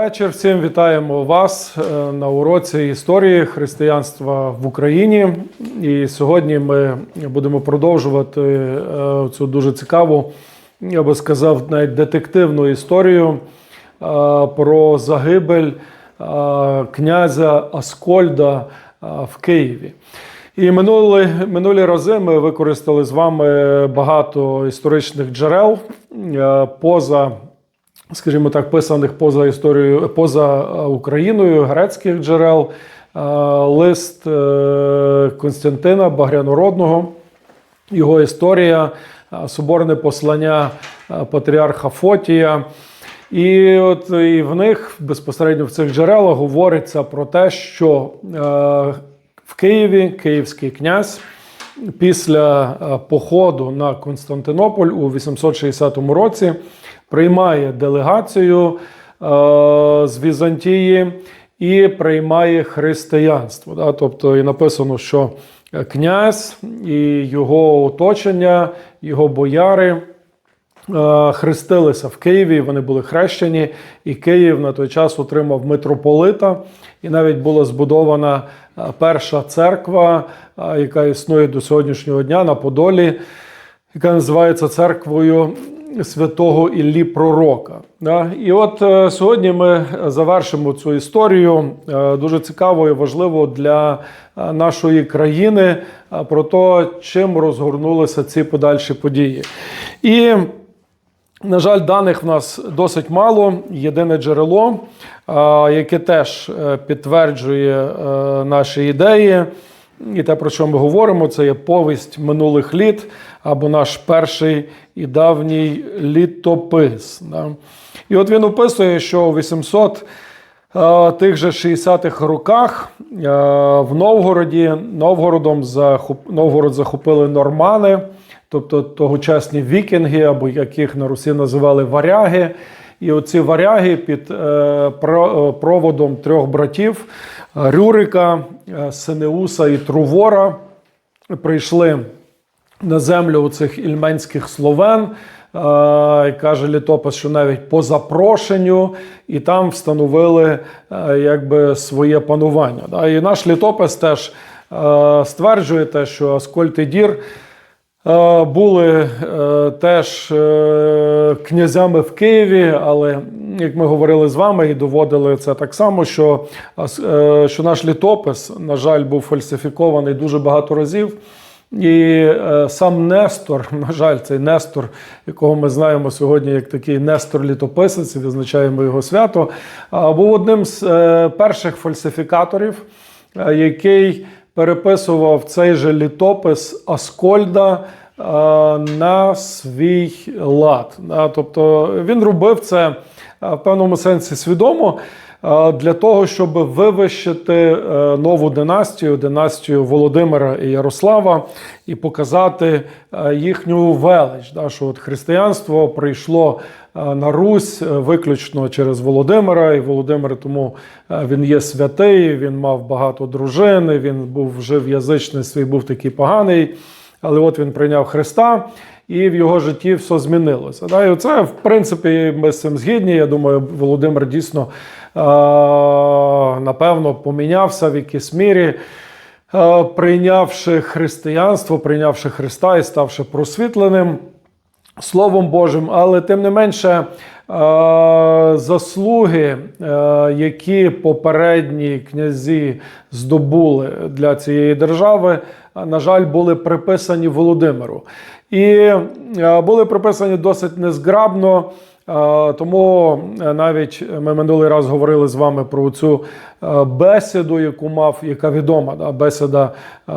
вечір. Всім вітаємо вас е, на уроці історії християнства в Україні. І сьогодні ми будемо продовжувати е, цю дуже цікаву, я би сказав, навіть детективну історію е, про загибель князя Аскольда в Києві. І минулі, минулі рази ми використали з вами багато історичних джерел поза скажімо так, писаних поза історією, поза е, Україною, грецьких джерел, е, лист е, Константина Багрянородного, його історія, соборне послання патріарха Фотія. І от і в них безпосередньо в цих джерелах говориться про те, що е, в Києві київський князь після е, походу на Константинополь у 860 році приймає делегацію е, з Візантії і приймає християнство. Да? Тобто і написано, що князь і його оточення, його бояри. е, Хрестилися в Києві, вони були хрещені, і Київ на той час отримав митрополита, і навіть була збудована перша церква, яка існує до сьогоднішнього дня на Подолі, яка називається церквою святого Іллі Пророка. І от е, сьогодні ми завершимо цю історію е, дуже цікаво і важливо для е, нашої країни про те, чим розгорнулися ці подальші події. І на жаль, даних в нас досить мало. Єдине джерело, яке теж е, підтверджує е, наші ідеї. І те, про що ми говоримо, це є повість минулих літ або наш перший і давній літопис. І от він описує, що у 800 е, тих же 60-х роках в Новгороді Новгородом захоп, Новгород захопили нормани, тобто тогочасні вікінги, або яких на Русі називали варяги. І оці варяги під е, е, проводом трьох братів е, Рюрика, е, Синеуса і Трувора прийшли на землю цих ільменських словен. І каже літопис, що навіть по запрошенню, і там встановили якби своє панування. І наш літопис теж стверджує те, що Аскольд і Дір Були е, теж е, князями в Києві, але як ми говорили з вами і доводили це так само, що, е, що наш літопис, на жаль, був фальсифікований дуже багато разів. І е, сам Нестор, на жаль, цей Нестор, якого ми знаємо сьогодні як такий Нестор літописець, і відзначаємо його свято, е, був одним з е, перших фальсифікаторів, е, який переписував цей же літопис Аскольда е, на свій лад. Тобто він робив це е, в певному сенсі свідомо для того, щоб вивищити е, нову династію, династію Володимира і Ярослава, і показати е, їхню велич. Да, Що от християнство прийшло е, на Русь е, виключно через Володимира, і Володимир тому е, він є святий, він мав багато дружин, він був жив язичництві, був такий поганий. Але от він прийняв Христа, і в його житті все змінилося. Да? І це, в принципі, ми з цим згідні. Я думаю, Володимир дійсно напевно помінявся в якійсь мірі. Прийнявши християнство, прийнявши Христа і ставши просвітленим Словом Божим, але тим не менше заслуги, які попередні князі здобули для цієї держави, на жаль, були приписані Володимиру. І е, були прописані досить незграбно. Тому е, навіть ми минулий раз говорили з вами про цю е, бесіду, яку мав, яка відома да, бесіда е,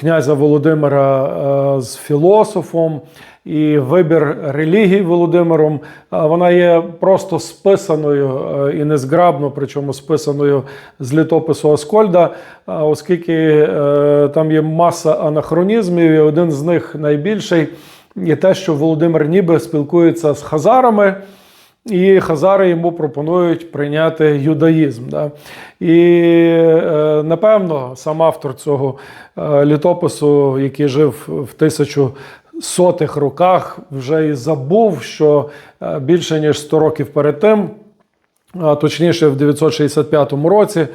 князя Володимира з філософом і вибір релігії Володимиром. Вона є просто списаною і незграбно, причому списаною з літопису Аскольда, оскільки там є маса анахронізмів, і один з них найбільший є те, що Володимир ніби спілкується з хазарами. І хазари йому пропонують прийняти юдаїзм. Да? І е, напевно сам автор цього е, літопису, який жив в тисячу сотих роках, вже і забув, що е, більше ніж 100 років перед тим точніше в 965 році,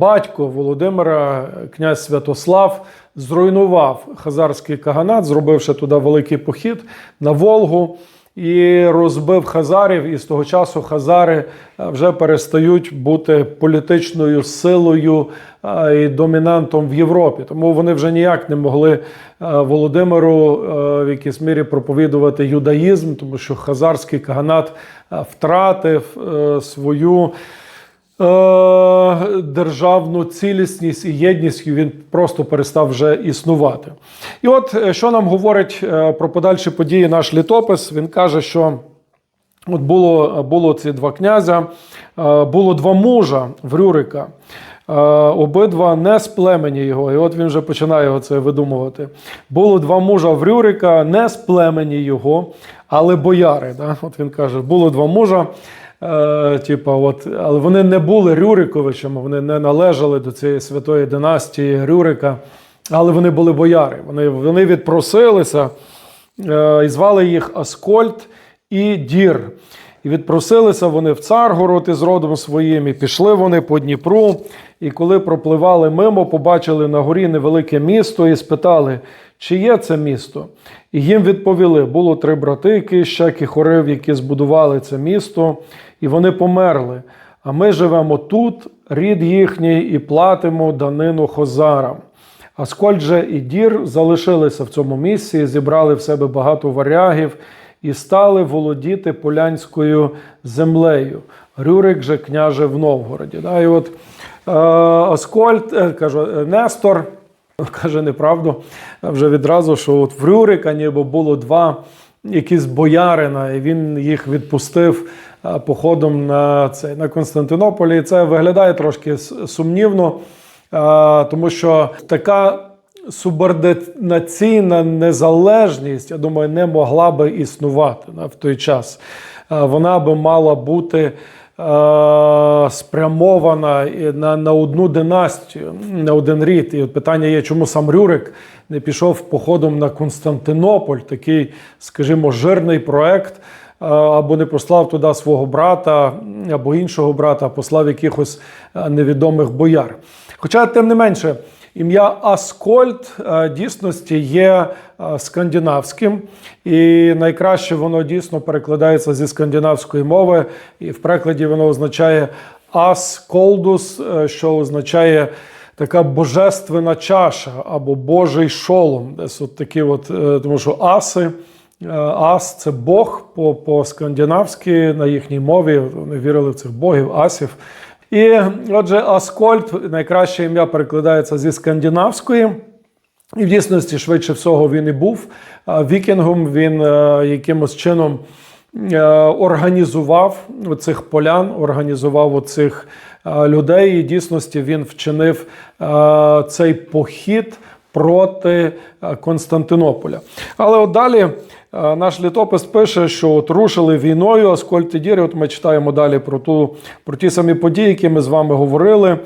батько Володимира, князь Святослав, зруйнував хазарський каганат, зробивши туди великий похід на Волгу. І розбив хазарів, і з того часу хазари вже перестають бути політичною силою а, і домінантом в Європі. Тому вони вже ніяк не могли Володимиру в якійсь мірі проповідувати юдаїзм, тому що хазарський каганат втратив е, свою. Е, державну цілісність і єдність він просто перестав вже існувати. І от е, що нам говорить е, про подальші події наш літопис? Він каже, що от було, було ці два князя, було два мужа в Рюрика. Обидва не з племені його, і от він вже починає це видумувати. Було два мужа в Рюрика, не з племені його, але бояри. Да? От він каже: було два мужа. Е, типа, от, але вони не були Рюриковичами, вони не належали до цієї святої династії Рюрика, але вони були бояри. Вони, вони відпросилися е, і звали їх Аскольд і Дір. І відпросилися вони в Царгород із родом своїм, і пішли вони по Дніпру. І коли пропливали мимо, побачили на горі невелике місто і спитали, чи є це місто. І їм відповіли: було три брати Кищак і Хорив, які збудували це місто, і вони померли. А ми живемо тут, рід їхній, і платимо данину хозарам. Аскольд же і Дір залишилися в цьому місці, зібрали в себе багато варягів і стали володіти полянською землею. Рюрик же княже в Новгороді. Да? І от е, Аскольд, е, кажу, е, Нестор каже неправду вже відразу, що от в Рюрика ніби було два якісь боярина, і він їх відпустив походом на це на Константинополі. Це виглядає трошки сумнівно, е, тому що така субординаційна незалежність, я думаю, не могла би існувати в той час. Е, Вона би мала бути е, спрямована на, на одну династію, на один рід. І питання є, чому сам Рюрик не пішов походом на Константинополь, такий, скажімо, жирний проект, е, або не послав туди свого брата або іншого брата, а послав якихось е, невідомих бояр. Хоча, тим не менше, ім'я Аскольд е, дійсності є е, скандинавським, і найкраще воно дійсно перекладається зі скандинавської мови, і в перекладі воно означає Асколдус, що означає така божественна чаша або Божий шолом. Десь от такі от, тому що аси. Е, Ас це Бог по, по-скандинавськи на їхній мові. Вони вірили в цих богів, асів. І отже, Аскольд, найкраще ім'я перекладається зі скандинавської. І в дійсності, швидше всього, він і був вікінгом. Він е, якимось чином е, організував цих полян, організував оцих людей. І в дійсності він вчинив цей похід проти Константинополя. Але от далі наш літопис пише, що от рушили війною Аскольд і Дір. От ми читаємо далі про, ту, про ті самі події, які ми з вами говорили. Е,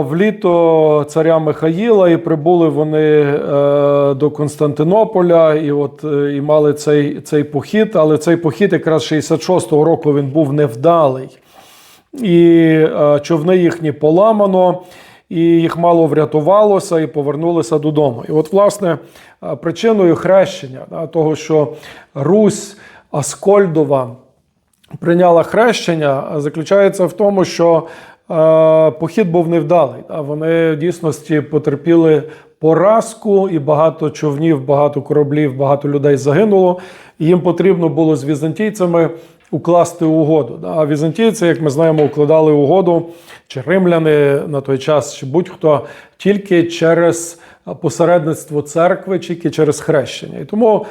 В літо царя Михаїла і прибули вони е, до Константинополя і от е, і мали цей, цей похід, але цей похід якраз 66-го року він був невдалий. І е, човни їхні поламано, і їх мало врятувалося і повернулися додому. І от, власне, е, причиною хрещення, да, того, що Русь Аскольдова прийняла хрещення, заключається в тому, що е, похід був невдалий. Да? Вони в дійсності потерпіли поразку, і багато човнів, багато кораблів, багато людей загинуло. І їм потрібно було з візантійцями укласти угоду. А візантійці, як ми знаємо, укладали угоду, чи римляни на той час, чи будь-хто тільки через посередництво церкви, тільки через хрещення. І тому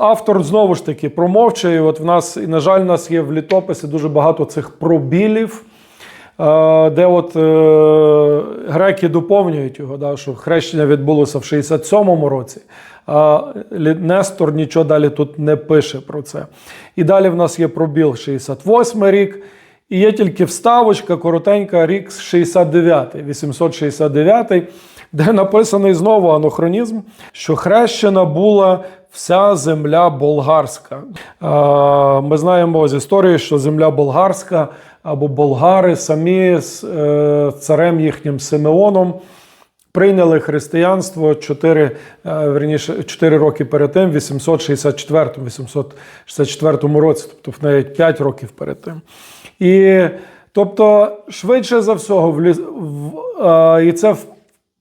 автор знову ж таки промовчує. От в нас, і на жаль, в нас є в літописі дуже багато цих пробілів. Е, Де от е, греки доповнюють його, да, що хрещення відбулося в 67-му році, а Нестор нічого далі тут не пише про це. І далі в нас є пробіл 68-й рік, і є тільки вставочка коротенька, рік 69, 869. де написаний знову анахронізм, що хрещена була вся земля болгарська. Е, Ми знаємо з історії, що земля болгарська або болгари самі з е, царем їхнім Симеоном. Прийняли християнство 4, верніше, 4 роки перед тим, в 864 864 році, тобто навіть 5 років перед тим. І тобто, швидше за всього, вліз, в, е, і це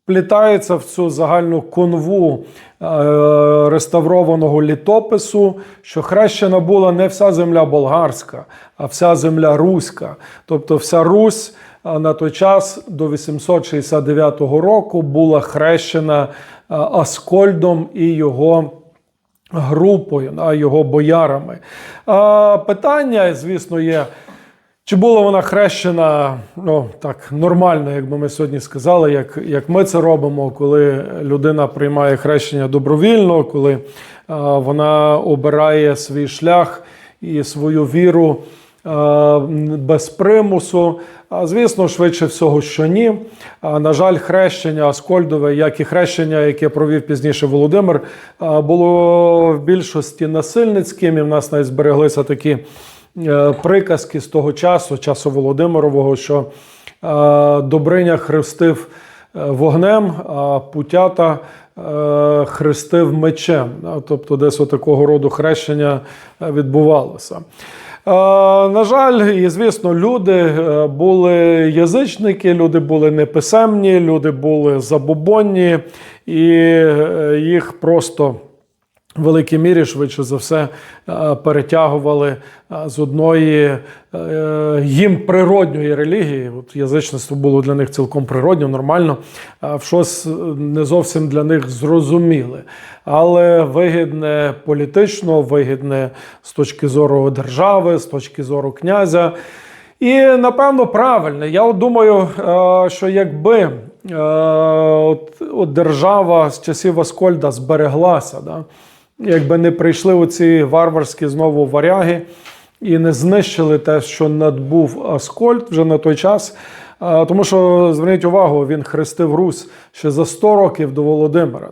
вплітається в цю загальну конву е, реставрованого літопису, що хрещена була не вся земля болгарська, а вся земля руська. Тобто вся Русь на той час до 869 року була хрещена е, Аскольдом і його групою, а його боярами. А, Питання, звісно, є. Чи була вона хрещена ну так нормально, як би ми сьогодні сказали, як як ми це робимо, коли людина приймає хрещення добровільно, коли а, вона обирає свій шлях і свою віру а, без примусу? А, звісно, швидше всього, що ні. А, на жаль, хрещення Аскольдове, як і хрещення, яке провів пізніше Володимир, а, було в більшості насильницьким, і в нас навіть збереглися такі. Е, приказки з того часу, часу Володимирового, що е, Добриня хрестив е, вогнем, а путята хрестив мечем. Тобто, десь такого роду хрещення відбувалося. На жаль, і звісно, люди були язичники, люди були неписемні, люди були забобонні, і їх просто великій мірі, швидше за все, е, перетягували е, з одної е, їм природньої релігії. От Язичництво було для них цілком природньо, нормально, в щось не зовсім для них зрозуміле, але вигідне політично, вигідне з точки зору держави, з точки зору князя. І напевно правильне. Я от думаю, що якби от, от держава з часів Аскольда збереглася. Да, якби не прийшли оці варварські знову варяги і не знищили те, що надбув Аскольд вже на той час. Тому що зверніть увагу, він хрестив Русь ще за 100 років до Володимира.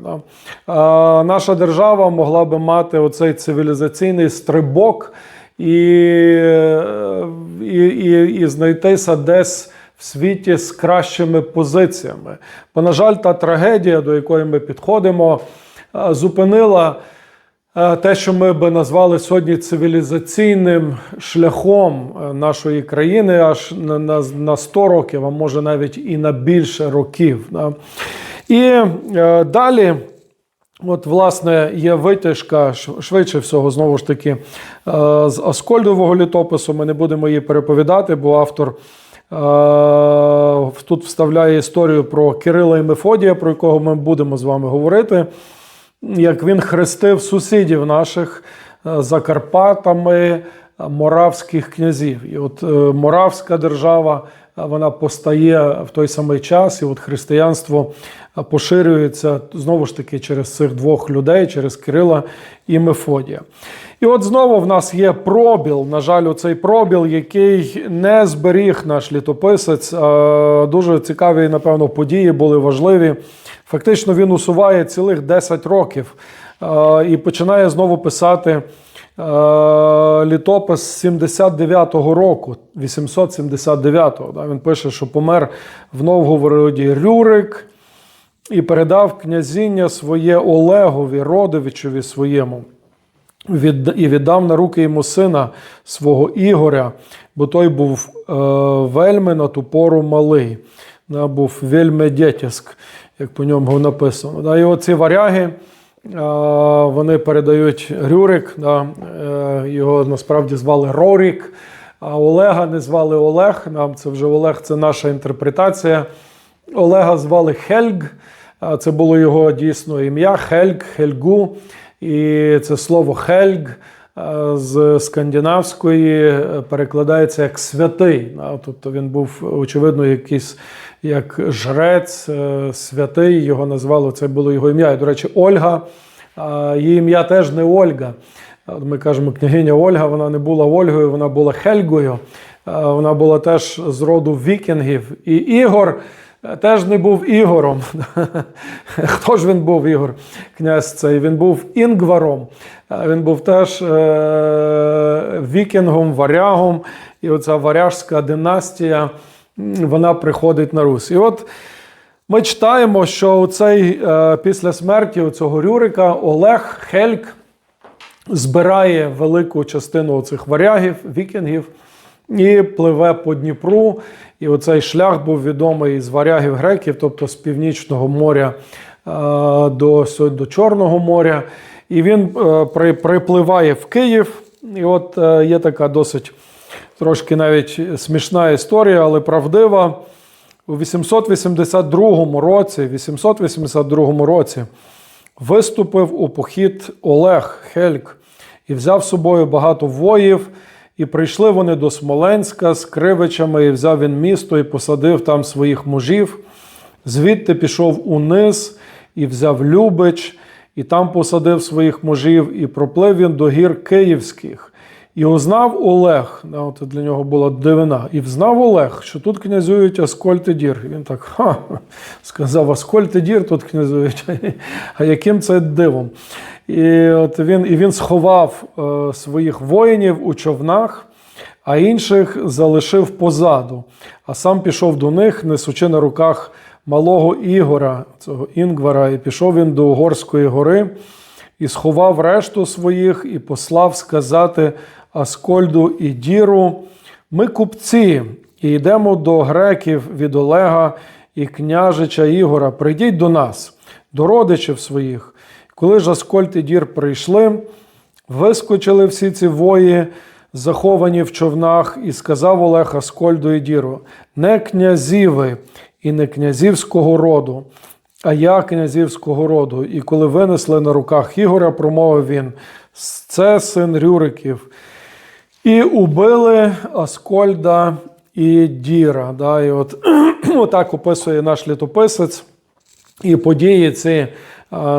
Наша держава могла би мати оцей цивілізаційний стрибок і, і, і, і знайтися десь в світі з кращими позиціями. Бо, на жаль, та трагедія, до якої ми підходимо, зупинила. Те, що ми би назвали сьогодні цивілізаційним шляхом е, нашої країни, аж на на, на 100 років, а може навіть і на більше років. І е, далі, от, власне, є витяжка швидше всього, знову ж таки, е, з Аскольдового літопису. Ми не будемо її переповідати, бо автор. Е, тут вставляє історію про Кирила і Мефодія, про якого ми будемо з вами говорити як він хрестив сусідів наших е, за Карпатами е, моравських князів. І от е, Моравська держава вона постає в той самий час, і от християнство поширюється знову ж таки через цих двох людей, через Кирила і Мефодія. І от знову в нас є пробіл. На жаль, оцей пробіл, який не зберіг наш літописець. Дуже цікаві, напевно, події були важливі. Фактично він усуває цілих 10 років і починає знову писати літопис 79-го року, 879-го. Він пише, що помер в Новгороді Рюрик і передав князіння своє Олегові, родовичеві своєму. І віддав на руки йому сина свого Ігоря, бо той був е, вельми на ту пору малий, був вельми дєтяск як по ньому написано. І оці варяги вони передають Рюрик, його насправді звали Рорік, а Олега не звали Олег. Нам це вже Олег, це наша інтерпретація. Олега звали Хельг. Це було його дійсно ім'я Хельг, Хельгу. І це слово Хельг з скандинавської перекладається як святий. Тобто він був, очевидно, якийсь як жрець е, святий, його назвали, це було його ім'я. І, До речі, Ольга, її ім'я теж не Ольга. Ми кажемо, княгиня Ольга, вона не була Ольгою, вона була Хельгою. Вона була теж з роду вікінгів. І Ігор е, теж не був Ігором. Хто ж він був, Ігор? Князь цей? Він був Інгваром. Він був теж е- вікінгом, варягом. І оця варяжська династія вона приходить на Русь. І от ми читаємо, що цей е, після смерті цього Рюрика Олег Хельк збирає велику частину цих варягів, вікінгів і пливе по Дніпру. І оцей шлях був відомий з варягів греків, тобто з північного моря е, до, до Чорного моря. І він е, припливає в Київ. І от є така досить трошки навіть смішна історія, але правдива. У 882 році, 882 році виступив у похід Олег Хельк і взяв з собою багато воїв. І прийшли вони до Смоленська з кривичами, і взяв він місто і посадив там своїх мужів. Звідти пішов униз і взяв Любич, і там посадив своїх мужів, і проплив він до гір Київських. І узнав Олег, от для нього була дивина, і взнав Олег, що тут князюють Аскольд Дір. І він так ха, сказав, Аскольд Дір тут князюють. А яким це дивом? І от він, і він сховав е, своїх воїнів у човнах, а інших залишив позаду. А сам пішов до них, несучи на руках малого Ігора, цього Інгвара, і пішов він до Угорської гори і сховав решту своїх, і послав сказати Аскольду і Діру: Ми купці, і йдемо до греків від Олега і княжича Ігора. Прийдіть до нас, до родичів своїх. Коли ж Аскольд і Дір прийшли, вискочили всі ці вої, заховані в човнах, і сказав Олег Аскольду і Діру: не князіви і не князівського роду, а я князівського роду. І коли винесли на руках Ігоря, промовив він: це син Рюриків. І убили Аскольда і Діра. Да, І от отак описує наш літописець. І події ці,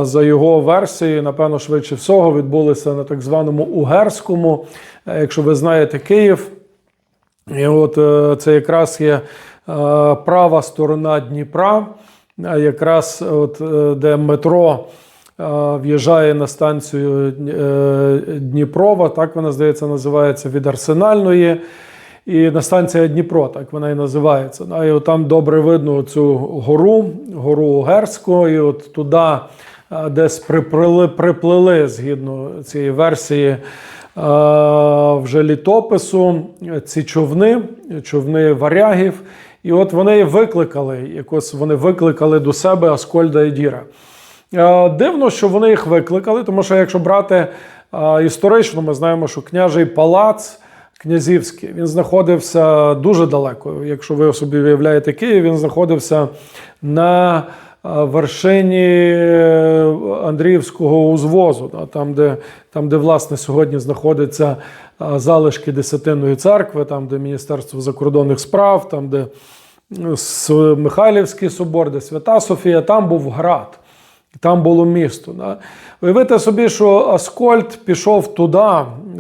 за його версією, напевно, швидше всього, відбулися на так званому Угерському. Е, Якщо ви знаєте Київ, і от е, це якраз є е, права сторона Дніпра, якраз от, е, де метро е, в'їжджає на станцію е, Дніпрова, так вона здається, називається від Арсенальної. І на станція Дніпро, так вона і називається. Да, І там добре видно цю гору, гору Угерську, і от туди десь приплили, приплили згідно цієї версії вже літопису ці човни, човни варягів. І от вони викликали, якось вони викликали до себе Аскольда і Діра. Е, Дивно, що вони їх викликали, тому що якщо брати е, історично, ми знаємо, що княжий палац князівський він знаходився дуже далеко. Якщо ви собі уявляєте Київ, він знаходився на е, вершині Андріївського узвозу, там, де, там, де власне сьогодні знаходяться залишки Десятинної церкви, там, де Міністерство закордонних справ, там, де Михайлівський собор, де Свята Софія, там був град. Там було місто. Да? Уявити собі, що Аскольд пішов туди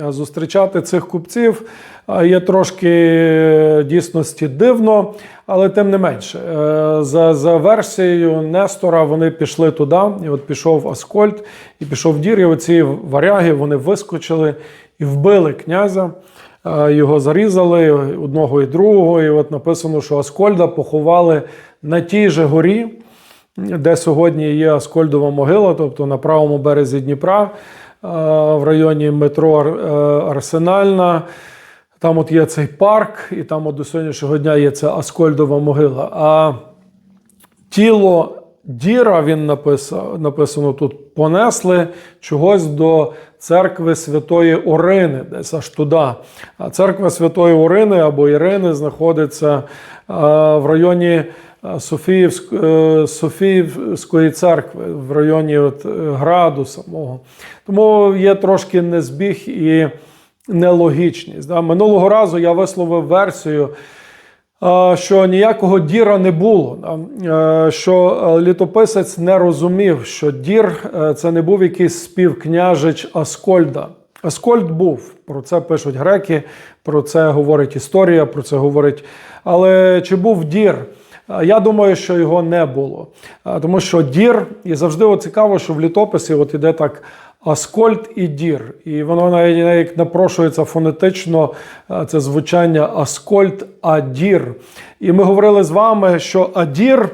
зустрічати цих купців. а, Є трошки е, дійсності дивно, але тим не менше. Е, За, за версією Нестора вони пішли туди, і от пішов Аскольд, і пішов Дір, і оці варяги вони вискочили і вбили князя. Е, Його зарізали одного і другого. І от написано, що Аскольда поховали на тій же горі, де сьогодні є Аскольдова могила, тобто на правому березі Дніпра, е, в районі метро е, Арсенальна. Там от є цей парк, і там от до сьогоднішнього дня є ця Аскольдова могила. А тіло Діра, він написав, написано тут, понесли чогось до церкви Святої Орини, десь аж туди. А церква Святої Орини або Ірини знаходиться в районі Софіївськ, е, Софіївської церкви, в районі от, е, граду самого. Тому є трошки незбіг і нелогічність. Да. Минулого разу я висловив версію що ніякого діра не було. е, Що літописець не розумів, що дір це не був якийсь співкняжич Аскольда. Аскольд був, про це пишуть греки, про це говорить історія, про це говорить. Але чи був дір? Я думаю, що його не було. Тому що дір, і завжди цікаво, що в літописі от іде так Аскольд і дір. І воно навіть навіть напрошується фонетично це звучання Аскольд Адір. І ми говорили з вами, що Адір,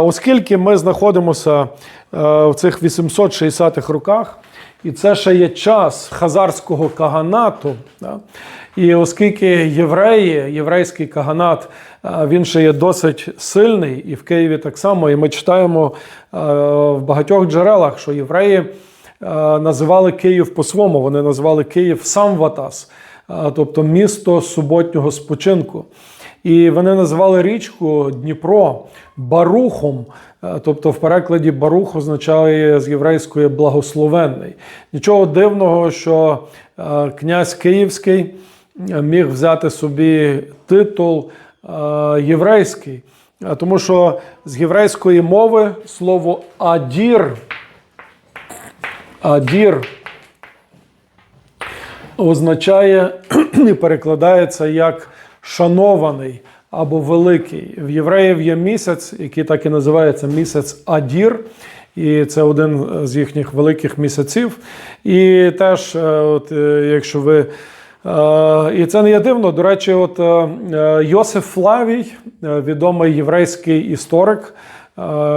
оскільки ми знаходимося в цих 860-х роках, і це ще є час хазарського каганату. Да? І оскільки євреї, єврейський каганат, е, він ще є досить сильний, і в Києві так само. І ми читаємо е, в багатьох джерелах, що євреї е, називали Київ по-своєму. Вони називали Київ Самватас, тобто місто суботнього спочинку. І вони називали річку Дніпро Барухом, е, тобто в перекладі Барух означає з єврейської благословенний. Нічого дивного, що е, князь Київський е, міг взяти собі титул єврейський, тому що з єврейської мови слово адір, адір означає і перекладається як шанований або великий. В євреїв є місяць, який так і називається місяць Адір. І це один з їхніх великих місяців. І теж, е, от, е, якщо ви. е, І це не є дивно. До речі, от Йосиф Флавій, відомий єврейський історик,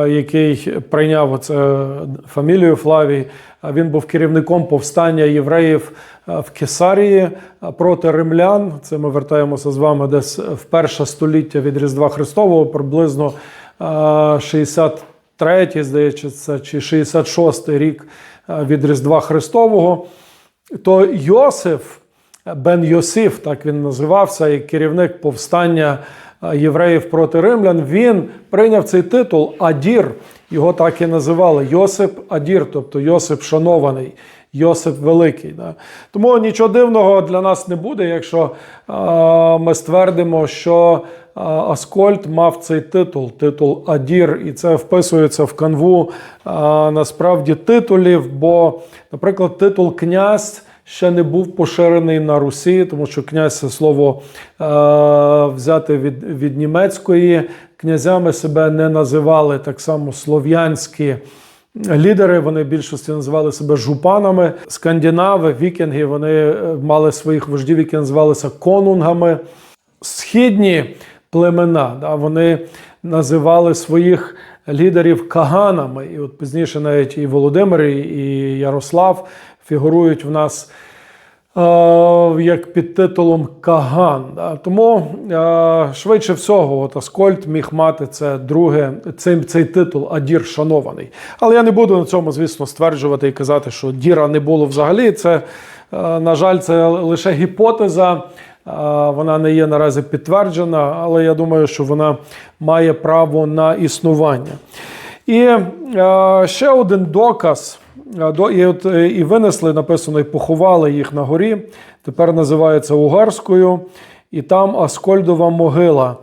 який прийняв оце фамілію Флавій. Він був керівником повстання євреїв е, в Кесарії е, проти римлян. Це ми вертаємося з вами десь в перше століття від Різдва Христового, приблизно е, 63, здається, чи 66 рік е, від Різдва Христового. То Йосиф Бен Йосиф, так він називався, як керівник повстання е, євреїв проти римлян, він прийняв цей титул Адір. Його так і називали Йосип Адір, тобто Йосип Шанований, Йосип Великий. Да. Тому нічого дивного для нас не буде, якщо е, ми ствердимо, що е, Аскольд мав цей титул, титул Адір, і це вписується в канву е, насправді титулів, бо, наприклад, титул князь ще не був поширений на Русі, тому що князь слово е, взяте від, від німецької. Князями себе не називали так само слов'янські лідери. Вони в більшості називали себе жупанами. Скандинави, вікінги, вони е, мали своїх вождів, які називалися конунгами. Східні племена, да, вони називали своїх лідерів каганами. І от пізніше навіть і Володимир, і Ярослав фігурують в нас е, як під титулом Каган. Да. Тому е, швидше всього, от Аскольд міг мати це друге, цей, цей титул Адір шанований. Але я не буду на цьому, звісно, стверджувати і казати, що Діра не було взагалі. Це, е, на жаль, це лише гіпотеза. Вона не є наразі підтверджена, але я думаю, що вона має право на існування. І е, ще один доказ. І, от, е, і винесли, написано, і поховали їх на горі. Тепер називається Угарською. І там Аскольдова могила,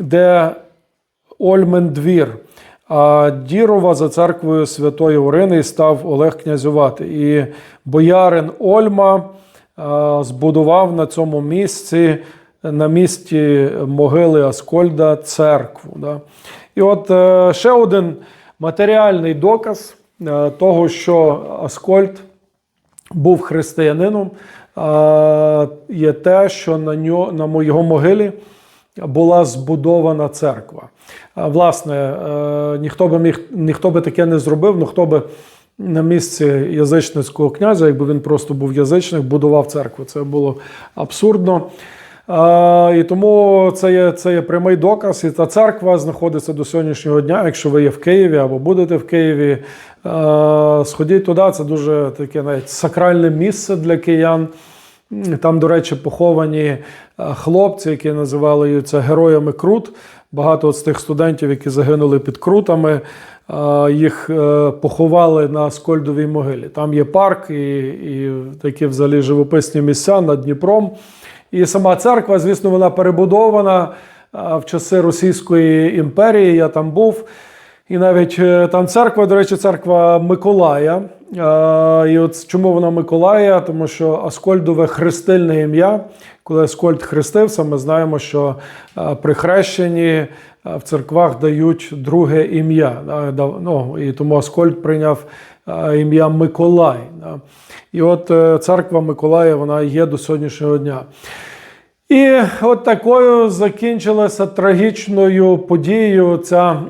де Ольмен двір. А Дірова за церквою Святої Орини став Олег князювати. І боярин Ольма збудував на цьому місці, на місці могили Аскольда церкву. І от е, ще один матеріальний доказ того, що Аскольд був християнином, е, є те, що на нього, на його могилі була збудована церква. Е, Власне, е, ніхто би міг, ніхто би таке не зробив, ну хто би на місці язичницького князя, якби він просто був язичник, будував церкву. Це було абсурдно. І тому це є, це є прямий доказ. І та церква знаходиться до сьогоднішнього дня. Якщо ви є в Києві або будете в Києві, сходіть туди. Це дуже таке навіть сакральне місце для киян. Там, до речі, поховані хлопці, які називали це героями Крут. Багато з тих студентів, які загинули під крутами, їх е, поховали на Скольдовій могилі. Там є парк і, і такі взагалі живописні місця над Дніпром. І сама церква, звісно, вона перебудована в часи Російської імперії. Я там був. І навіть е, там церква, до речі, церква Миколая. І от чому вона Миколая? Тому що Аскольдове хрестильне ім'я, коли Аскольд хрестився, ми знаємо, що при хрещенні в церквах дають друге ім'я. Ну, і тому Аскольд прийняв ім'я Миколай. І от е, церква Миколая вона є до сьогоднішнього дня. І от такою закінчилася трагічною подією ця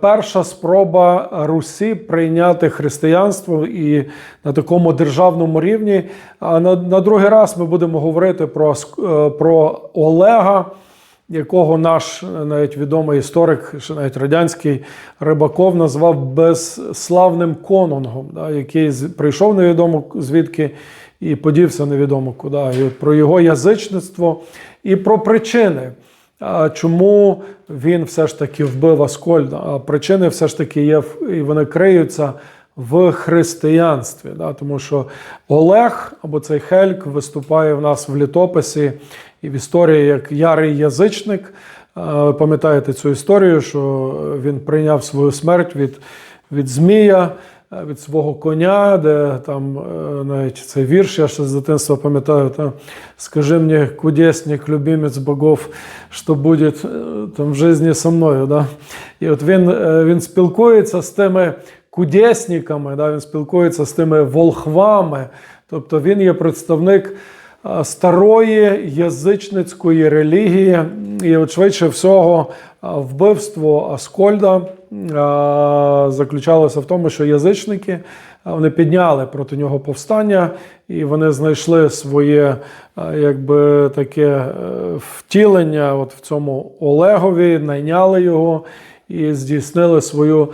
перша спроба Русі прийняти християнство і на такому державному рівні. А на, на другий раз ми будемо говорити про, е, про Олега, якого наш е, навіть відомий історик, ще навіть радянський Рибаков назвав безславним конунгом, да, який прийшов невідомо звідки і подівся невідомо куди. І от про його язичництво і про причини. Чому він все ж таки вбив Аскольда? А причини все ж таки є і вони криються в християнстві. Да? Тому що Олег або цей Хельк виступає в нас в літописі і в історії як ярий язичник. Ви пам'ятаєте цю історію, що він прийняв свою смерть від, від Змія, е, від свого коня, де там е, навіть цей вірш, я ще з дитинства пам'ятаю, там скажи мені, кудесник, любимець богов, що буде е, там в житті со мною. Да? І от він, е, він спілкується з тими кудесниками, да? він спілкується з тими волхвами, тобто він є представник старої язичницької релігії, і от швидше всього вбивство Аскольда заключалося в тому, що язичники вони підняли проти нього повстання, і вони знайшли своє якби таке е, втілення от в цьому Олегові, найняли його і здійснили свою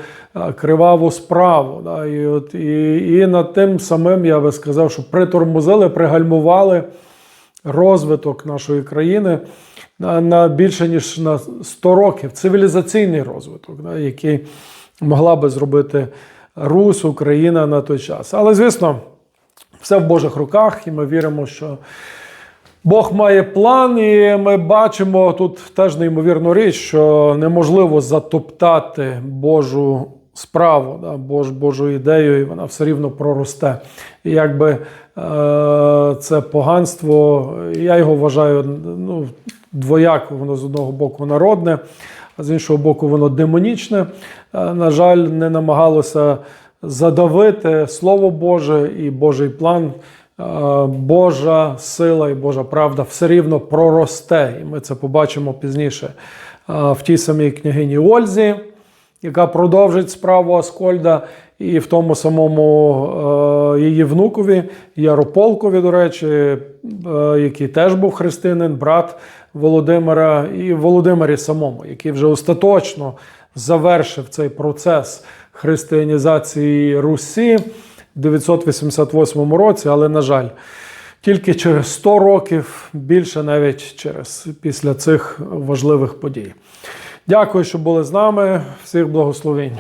криваву справу. Да? І, от, і, і над тим самим я би сказав, що притормозили, пригальмували розвиток нашої країни на, на більше ніж на 100 років. Цивілізаційний розвиток, да? який могла би зробити Русь, Україна на той час. Але, звісно, все в Божих руках, і ми віримо, що. Бог має план, і ми бачимо тут теж неймовірну річ, що неможливо затоптати Божу справу, да, Бож, Божу ідею, і вона все рівно проросте. І якби е, це поганство, я його вважаю ну, двояко, воно з одного боку народне, а з іншого боку, воно демонічне. Е, на жаль, не намагалося задавити Слово Боже і Божий план. Е, Божа сила і Божа правда все рівно проросте, і ми це побачимо пізніше е, в тій самій княгині Ользі, яка продовжить справу Аскольда, і в тому самому е, її внукові Ярополкові, до речі, який теж був християнин, брат Володимира, і Володимирі самому, який вже остаточно завершив цей процес християнізації Русі. 988 році, але, на жаль, тільки через 100 років, більше навіть через після цих важливих подій. Дякую, що були з нами. Всіх благословень.